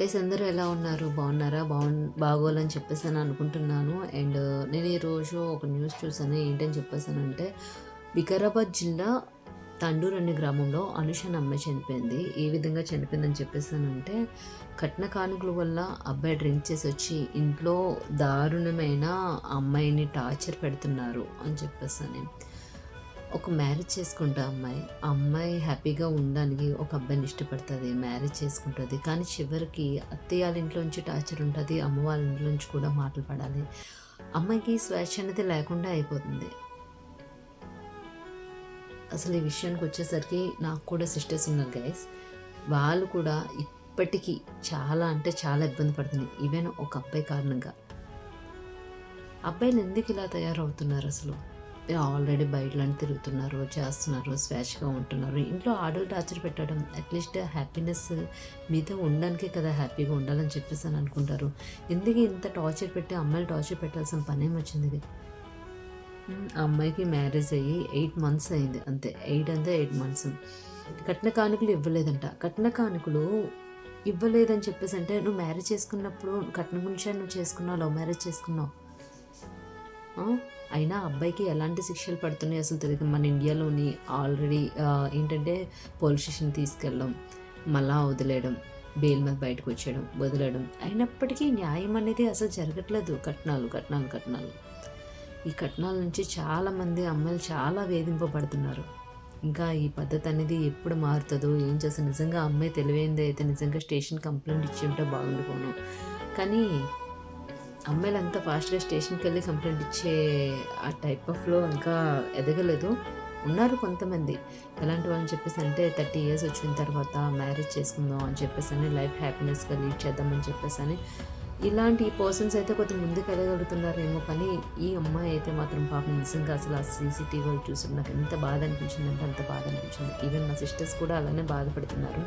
Guys అందరూ ఎలా ఉన్నారు? బాగున్నారా? బాగు బాగోలని చెప్పేసి అని అనుకుంటున్నాను. అండ్ నేను ఈరోజు ఒక న్యూస్ చూసాను ఏంటని చెప్పేసానంటే వికారాబాద్ జిల్లా తండూరు అనే గ్రామంలో అనుష అమ్మాయి చనిపోయింది. ఏ విధంగా చనిపోయిందని చెప్పేసానంటే కట్న కానుకల వల్ల అబ్బాయి డ్రింక్ చేసి వచ్చి ఇంట్లో దారుణమైన అమ్మాయిని టార్చర్ పెడుతున్నారు అని చెప్పేసాను. ఒక మ్యారేజ్ చేసుకుంటా అమ్మాయి ఆ అమ్మాయి హ్యాపీగా ఉండడానికి ఒక అబ్బాయిని ఇష్టపడుతుంది మ్యారేజ్ చేసుకుంటుంది. కానీ చివరికి అత్తయ్య వాళ్ళ ఇంట్లోంచి టార్చర్ ఉంటుంది అమ్మ వాళ్ళ ఇంట్లోంచి కూడా మాటలు పడాలి. అమ్మాయికి స్వేచ్ఛ అనేది లేకుండా అయిపోతుంది. అసలు ఈ విషయానికి వచ్చేసరికి నాకు కూడా సిస్టర్స్ ఉన్నారు గైస్ వాళ్ళు కూడా ఇప్పటికీ చాలా అంటే చాలా ఇబ్బంది పడుతుంది ఈవెన్ ఒక అబ్బాయి కారణంగా. అబ్బాయిలు ఎందుకు ఇలా తయారవుతున్నారు అసలు? ఆల్రెడీ బయటలని తిరుగుతున్నారు చేస్తున్నారు స్వేచ్ఛగా ఉంటున్నారు. ఇంట్లో ఆడలు టార్చర్ పెట్టడం అట్లీస్ట్ హ్యాపీనెస్ మీతో ఉండడానికే కదా హ్యాపీగా ఉండాలని చెప్పేసి అని అనుకుంటారు. ఎందుకు ఇంత టార్చర్ పెట్టి అమ్మాయిలు టార్చర్ పెట్టాల్సిన పని ఏమొచ్చింది ఇది? ఉమ్, ఆ అమ్మాయికి మ్యారేజ్ అయ్యి ఎయిట్ మంత్స్ అయింది అంతే. ఎయిట్ అంతే ఎయిట్ మంత్స్. కట్న కానుకలు ఇవ్వలేదంట. కట్న కానుకలు ఇవ్వలేదని చెప్పేసి అంటే నువ్వు మ్యారేజ్ చేసుకున్నప్పుడు కట్న గురించి నువ్వు చేసుకున్నావు లవ్ మ్యారేజ్ చేసుకున్నావు? అయినా అబ్బాయికి ఎలాంటి శిక్షలు పడుతున్నాయి అసలు తెలియదు మన ఇండియాలోని ఆల్రెడీ ఏంటంటే పోలీస్ స్టేషన్ తీసుకెళ్ళడం మళ్ళా వదిలేయడం బెయిల్ మీద బయటకు వచ్చేయడం వదిలేయడం అయినప్పటికీ న్యాయం అనేది అసలు జరగట్లేదు. కట్నాలు కట్నాలు కట్నాలు. ఈ కట్నాల నుంచి చాలామంది అమ్మాయిలు చాలా వేధింపబడుతున్నారు. ఇంకా ఈ పద్ధతి అనేది ఎప్పుడు మారుతుందో ఏం చేస్తా నిజంగా అమ్మాయి తెలివైంది అయితే నిజంగా స్టేషన్ కంప్లైంట్ ఇచ్చి ఉంటే బాగుండిపోను కానీ అమ్మాయిలు అంతా ఫాస్ట్గా స్టేషన్కి వెళ్ళి కంప్లైంట్ ఇచ్చే ఆ టైప్ ఆఫ్లో ఇంకా ఎదగలేదు. ఉన్నారు కొంతమంది. ఎలాంటి వాళ్ళని చెప్పేసి అంటే థర్టీ ఇయర్స్ వచ్చిన తర్వాత మ్యారేజ్ చేసుకుందాం అని చెప్పేసి అని లైఫ్ హ్యాపీనెస్గా లీడ్ చేద్దామని చెప్పేసి అని. ఇలాంటి పర్సన్స్ అయితే కొంచెం ముందుకు ఎదగలుగుతున్నారేమో కానీ ఈ అమ్మాయి అయితే మాత్రం పాపం నిజంగా అసలు ఆ సీసీటీవీలో చూసి నాకు ఎంత బాధ అనిపించింది అంటే అంత బాధ అనిపించింది. ఈవెన్ మా సిస్టర్స్ కూడా అలానే బాధపడుతున్నారు.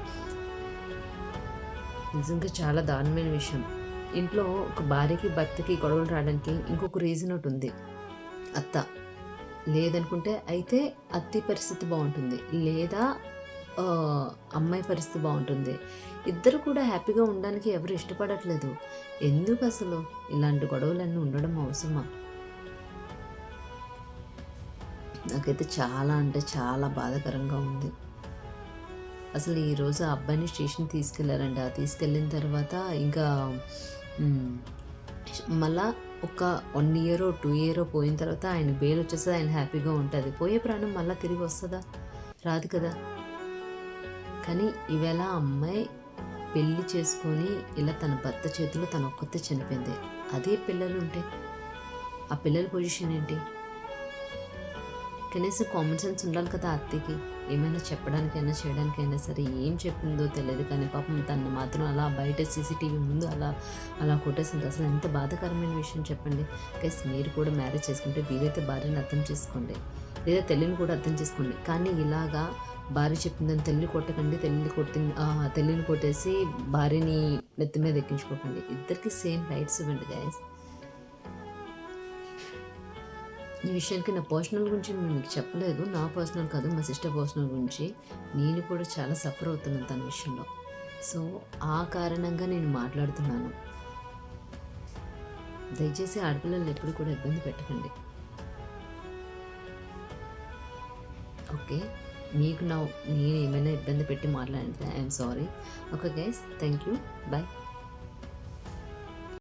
నిజంగా చాలా దారుణమైన విషయం. ఇంట్లో ఒక భార్యకి భర్తకి గొడవలు రావడానికి ఇంకొక రీజన్ ఒకటి ఉంది. అత్త లేదనుకుంటే అయితే అత్తి పరిస్థితి బాగుంటుంది. లేదా అమ్మాయి పరిస్థితి బాగుంటుంది. ఇద్దరు కూడా హ్యాపీగా ఉండడానికి ఎవరు ఇష్టపడట్లేదు. ఎందుకు అసలు? ఇలాంటి గొడవలన్నీ ఉండడం అవసరమా? నాకైతే చాలా అంటే చాలా బాధాకరంగా ఉంది. అసలు ఈరోజు ఆ అబ్బాయిని స్టేషన్ తీసుకెళ్ళారంట తీసుకెళ్ళిన తర్వాత ఇంకా మళ్ళా ఒక వన్ ఇయర్ టూ ఇయర్ పోయిన తర్వాత ఆయన బెయిల్ వచ్చేస్తుంది ఆయన హ్యాపీగా ఉంటుంది. పోయే ప్రాణం మళ్ళీ తిరిగి వస్తుందా? రాదు కదా. కానీ ఈవేళ అమ్మాయి పెళ్ళి చేసుకొని ఇలా తన భర్త చేతిలో తన ఒక్కతే చనిపోయింది. అదే పిల్లలు ఉంటే ఆ పిల్లల పొజిషన్ ఏంటి? కనీసం కామన్ సెన్స్ ఉండాలి కదా అత్తకి ఏమైనా చెప్పడానికైనా చేయడానికైనా సరే ఏం చెప్పిందో తెలియదు కానీ పాపం తను మాత్రం అలా బయట సీసీటీవీ ముందు అలా అలా కొట్టేసింది. అసలు ఎంత బాధాకరమైన విషయం చెప్పండి. గైస్ మీరు కూడా మ్యారేజ్ చేసుకుంటే వీలైతే భార్యని అర్థం చేసుకోండి. లేదా తల్లిని కూడా అర్థం చేసుకోండి. కానీ ఇలాగా భార్య చెప్పిందని తల్లి కొట్టకండి తల్లిని కొట్టి తల్లిని కొట్టేసి భార్యని నెత్తి మీద ఎక్కించుకోకండి. ఇద్దరికి సేమ్ రైట్స్ ఇవ్వండి గైస్ ఈ విషయానికి నా పర్సనల్ గురించి నేను మీకు చెప్పలేదు. నా పర్సనల్ కాదు మా సిస్టర్ పర్సనల్ గురించి. నేను కూడా చాలా సఫర్ అవుతున్నాను తన విషయంలో. సో ఆ కారణంగా నేను మాట్లాడుతున్నాను. దయచేసి ఆడపిల్లలు ఎప్పుడు కూడా ఇబ్బంది పెట్టకండి. ఓకే? మీకు నా నేను ఏమైనా ఇబ్బంది పెట్టి మాట్లాడితే I'm sorry okay guys thank you bye